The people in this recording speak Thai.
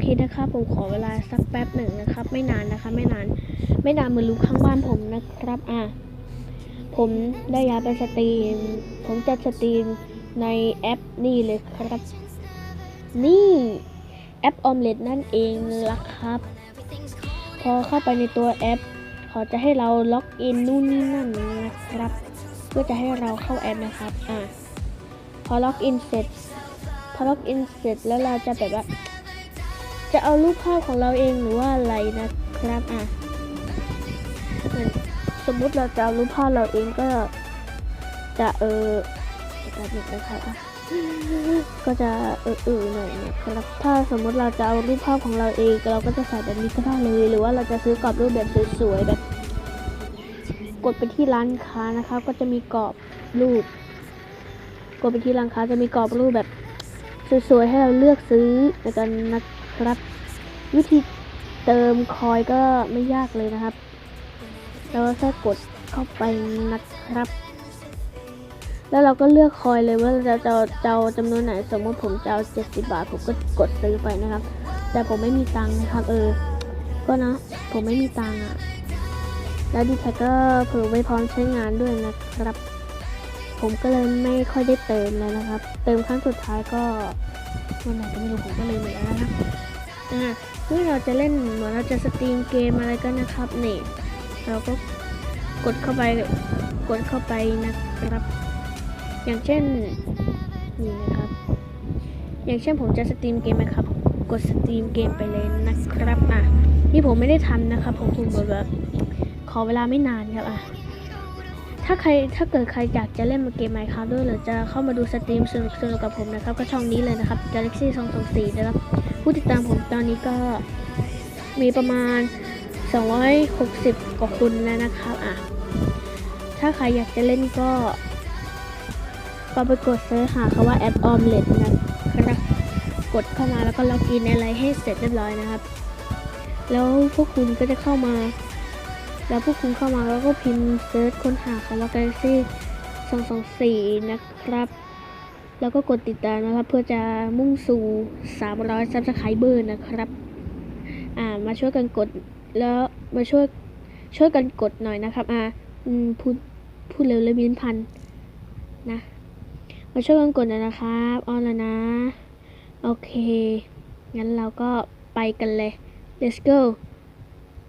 เคนะครับ ผมขอเวลาสักแป๊บหนึ่งนะครับ ไม่นานนะคะไม่นาน ไม่นานมือนรู้ข้างบ้านผมนะครับ อะผมได้ย้ายไปสตรีม ผมจะสตรีมในแอปนี่เลยครับ นี่แอปออมเล็ตนั่นเองล่ะครับ พอเข้าไปในตัวแอปเขาจะให้เราล็อกอินนู่นนี่นั่นนะครับเพื่อจะให้เราเข้าแอปนะครับ อะ พอล็อกอินเสร็จ พอล็อกอินเสร็จแล้วเราจะแบบว่า จะเอารูปภาพของเราเองหรือว่าอะไรนะครับอะสมมุติเราจะเอารูปภาพเราเองก็จะเออแบบนี้นะครับอะก็จะเออเออหน่อยนะครับถ้าสมมุติเราจะเอารูปภาพของเราเอง เราก็จะใส่แบบนี้ก็ได้เลย หรือว่าเราจะซื้อกรอบรูปแบบสวยๆแบบ กดไปที่ร้านค้านะครับก็จะมีกรอบรูป กดไปที่ร้านค้าจะมีกรอบรูปแบบสวยๆให้เราเลือกซื้อในกัน นะครับ วิธีเติมคอยก็ไม่ยากเลยนะครับ เราแค่กดเข้าไปนะครับ แล้วเราก็เลือกคอยเลยว่าเราจะจะเอาจำนวนไหนสมมติผมจะเอา70 บาท ผมก็กดซื้อไปนะครับ แต่ผมไม่มีตังค์นะครับ เออ ก็นะ ผมไม่มีตังค์อะ แล้วดีแท็กก็เผื่อไว้พร้อมใช้งานด้วยนะครับผมก็เลยไม่ค่อยได้เติมแล้วนะครับ เติมครั้งสุดท้ายก็วันไหนก็ไม่รู้ผมก็เลืมไปแล้วนะครับ อ่าเมื่อเราจะเล่นเหมือนเราจะสตรีมเกมอะไรก็นะครับนี่เราก็กดเข้าไปกดเข้าไปนะครับ อย่างเช่นนี่นะครับ อย่างเช่นผมจะสตรีมเกมนะครับ กดสตรีมเกมไปเลยนะครับอะนี่ผมไม่ได้ทำนะครับผมผมแบบขอเวลาไม่นานครับอะถ้าใครถ้าเกิดใครอยากจะเล่นมาเกมไมค์ครับด้วยหรือจะเข้ามาดูสตรีมสนุกสนุกกับผมนะครับ ก็ช่องนี้เลยนะครับ Galaxy 224นะครับ ผู้ติดตามผมตอนนี้ก็มีประมาณ 260 กว่าคนแล้วนะครับอะถ้าใครอยากจะเล่นก็ก็ไปกดเสิร์ชหาคำว่าแอปออมเล็ตนะครับกดเข้ามาแล้วก็ล็อกอินอะไรให้เสร็จเรียบร้อยนะครับ แล้วพวกคุณก็จะเข้ามา แล้วพวกคุณเข้ามาแล้วก็พิมพ์เซิร์ชค้นหาคำว่า Galaxy 224 นะครับ แล้วก็กดติดตามนะครับ เพื่อจะมุ่งสู่ 300 Subscriber นะครับ อ่ามาช่วยกันกดแล้วมาช่วยช่วยกันกดหน่อยนะครับ อ่าพูดพูดเร็วเลยมิ้นพันนะ มาช่วยกันกดหน่อยนะครับออนแล้วนะ โอเค งั้นเราก็ไปกันเลย let's go